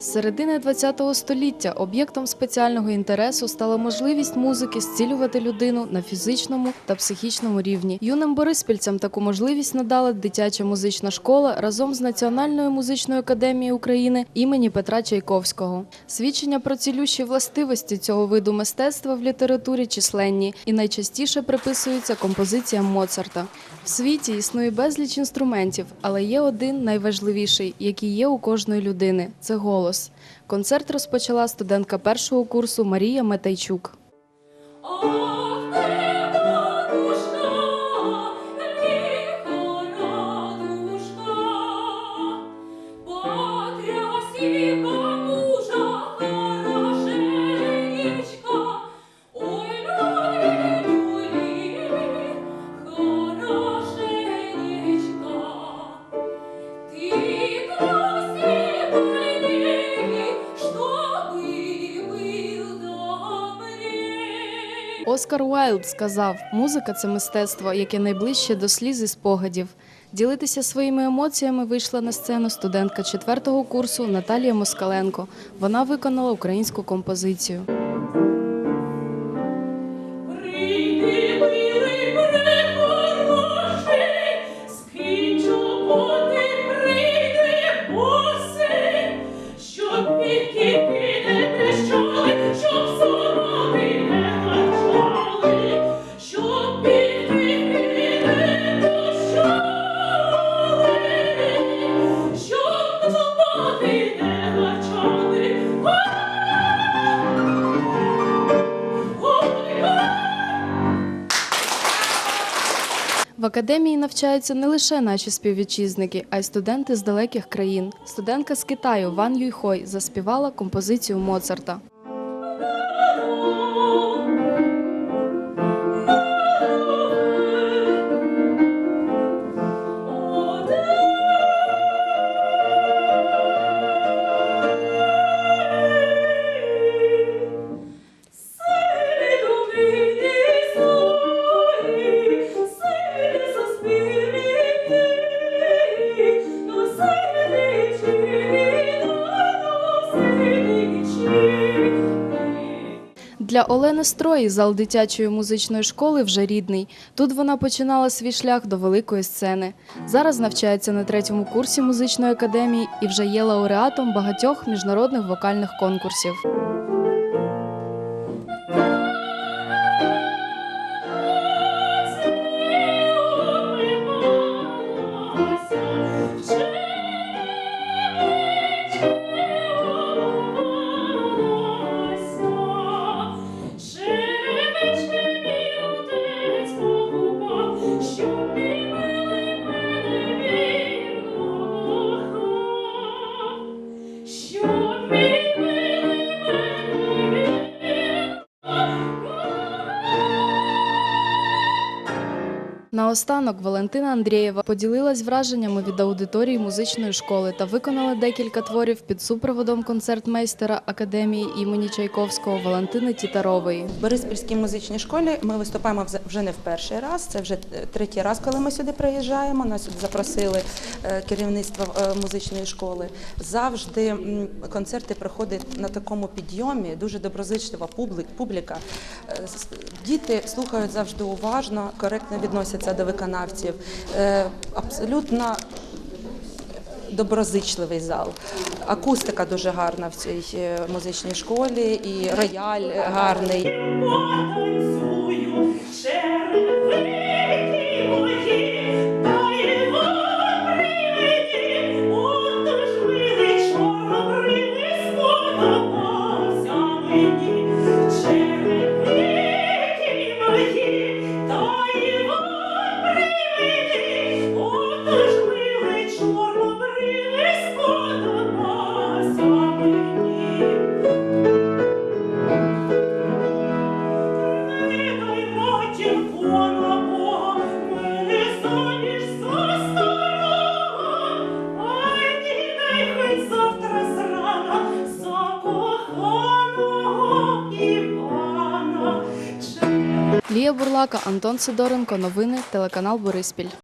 З середини ХХ століття об'єктом спеціального інтересу стала можливість музики зцілювати людину на фізичному та психічному рівні. Юним бориспільцям таку можливість надала дитяча музична школа разом з Національною музичною академією України імені Петра Чайковського. Свідчення про цілющі властивості цього виду мистецтва в літературі численні і найчастіше приписуються композиціям Моцарта. В світі існує безліч інструментів, але є один найважливіший, який є у кожної людини це голос. Концерт розпочала студентка першого курсу Марія Метайчук. Оскар Уайлд сказав: музика це мистецтво, яке найближче до сліз і спогадів. Ділитися своїми емоціями вийшла на сцену студентка четвертого курсу Наталія Москаленко. Вона виконала українську композицію. Прийди, милий, прехороший, В академії навчаються не лише наші співвітчизники, а й студенти з далеких країн. Студентка з Китаю Ван Юйхой заспівала композицію Моцарта. Для Олени Строї зал дитячої музичної школи вже рідний. Тут вона починала свій шлях до великої сцени. Зараз навчається на третьому курсі музичної академії і вже є лауреатом багатьох міжнародних вокальних конкурсів. Наостанок Валентина Андрієва поділилась враженнями від аудиторії музичної школи та виконала декілька творів під супроводом концертмейстера академії імені Чайковського Валентини Тітарової. В Бориспільській музичній школі ми виступаємо вже не в перший раз. Це вже третій раз, коли ми сюди приїжджаємо. Нас сюди запросили е, керівництво е, музичної школи. Завжди концерти проходять на такому підйомі. Дуже доброзичлива публіка. Е, Діти слухають завжди уважно, коректно відносяться до виконавців. Е, Абсолютно доброзичливий зал. Акустика дуже гарна в цій е, музичній школі, і рояль гарний. Потанцюю, черевики Лія Бурлака, Антон Сидоренко. Новини телеканал Бориспіль.